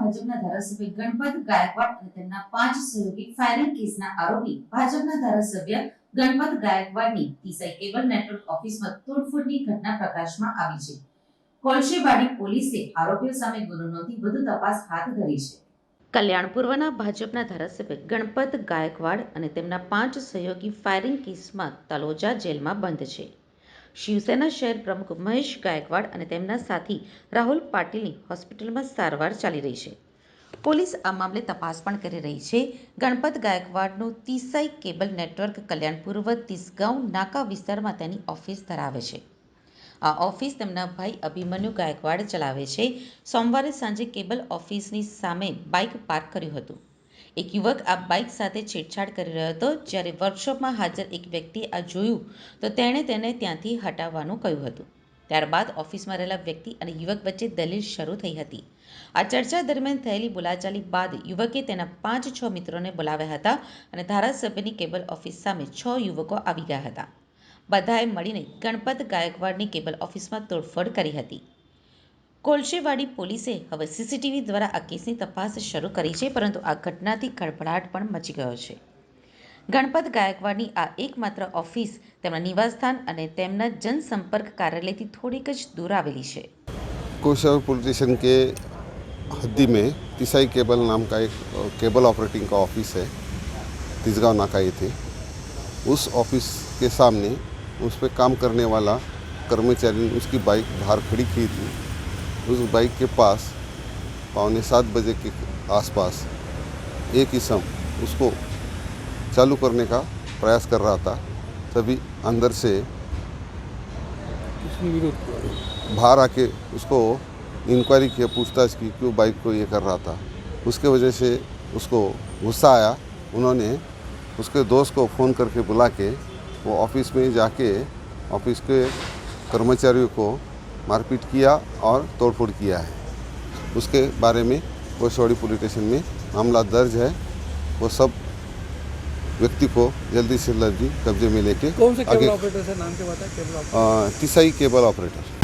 ભાજપના ધારાસભ્ય ગણપત ગાયકવાડ અને તેમના પાંચ સહયોગી ફાયરિંગ કેસના આરોપી ભાજપના ધારાસભ્ય ગણપત ગાયકવાડની ટીસાઈ કેબલ નેટવર્ક ઓફિસમાં તોડફોડની ઘટના પ્રકાશમાં આવી છે. કોલશેવાડી પોલીસે આરોપીઓ સામે ગુનો નોંધી વધુ તપાસ હાથ ધરી છે. કલ્યાણ પૂર્વના ભાજપના ધારાસભ્ય ગણપત ગાયકવાડ અને તેમના પાંચ સહયોગી ફાયરિંગ કેસમાં તલોજા જેલમાં બંધ છે. શિવસેના શહેર પ્રમુખ મહેશ ગાયકવાડ અને તેમના સાથી રાહુલ પાટીલની હોસ્પિટલમાં સારવાર ચાલી રહી છે. પોલીસ આ મામલે તપાસ પણ કરી રહી છે. ગણપત ગાયકવાડનું તીસાઈ કેબલ નેટવર્ક કલ્યાણ પૂર્વ તિસગાંવ નાકા વિસ્તારમાં તેની ઓફિસ ધરાવે છે. આ ઓફિસ તેમના ભાઈ અભિમન્યુ ગાયકવાડ ચલાવે છે. સોમવારે સાંજે કેબલ ઓફિસની સામે બાઇક પાર્ક કર્યું હતું. એક યુવક આ બાઇક સાથે છેડછાડ કરી રહ્યો હતો. જ્યારે વર્કશોપમાં હાજર એક વ્યક્તિ આ જોયું, તો તેણે તેને ત્યાંથી હટાવવાનું કહ્યું હતું. ત્યારબાદ ઓફિસમાં રહેલા વ્યક્તિ અને યુવક વચ્ચે દલીલ શરૂ થઈ હતી. આ ચર્ચા દરમિયાન થયેલી બોલાચાલી બાદ યુવકે તેના પાંચ છ મિત્રોને બોલાવ્યા હતા અને ધારાસભ્યની કેબલ ઓફિસ સામે છ યુવકો આવી ગયા હતા. બધાએ મળીને ગણપત ગાયકવાડની કેબલ ઓફિસમાં તોડફોડ કરી હતી. કોલશેવાડી પોલીસે હવે સીસીટીવી દ્વારા આ કેસની તપાસ શરૂ કરી છે પરંતુ આ ઘટનાથી ખળભળાટ પણ મચી ગયો છે ગણપત ગાયકવાડની આ એકમાત્ર ઓફિસ તેમના નિવાસસ્થાન અને તેમના જનસંપર્ક કાર્યાલયથી થોડીક જ દૂર આવેલી છે कोशावर पुलिस स्टेशन के हद्दी में तिसाई केबल नाम का एक अ, केबल ऑपरेटिंग का ऑफिस है तिसगांव नाका ये थे उस ऑफिस के सामने उस पर काम करने वाला कर्मचारी ने उसकी बाइक बाहर खड़ी की थी उस बाइक के पास पौने सात बजे के आसपास एक इसम उसको चालू करने का प्रयास कर रहा था तभी अंदर से बाहर आके उसको इंक्वायरी किया पूछताछ की क्यों बाइक को ये कर रहा था। उसके वजह से उसको गुस्सा आया। उन्होंने उसके दोस्त को फ़ोन करके बुला के वो ऑफ़िस में जाके ऑफ़िस के कर्मचारियों को मारपीट किया और तोड़फोड़ किया है। उसके बारे में कोशवाड़ी पुलिस स्टेशन में मामला दर्ज है। वो सब व्यक्ति को जल्दी से जल्दी कब्जे में लेके कौन से केबल आगे ऑपरेटर से? नाम के बताया cable operator. Tisai cable operator.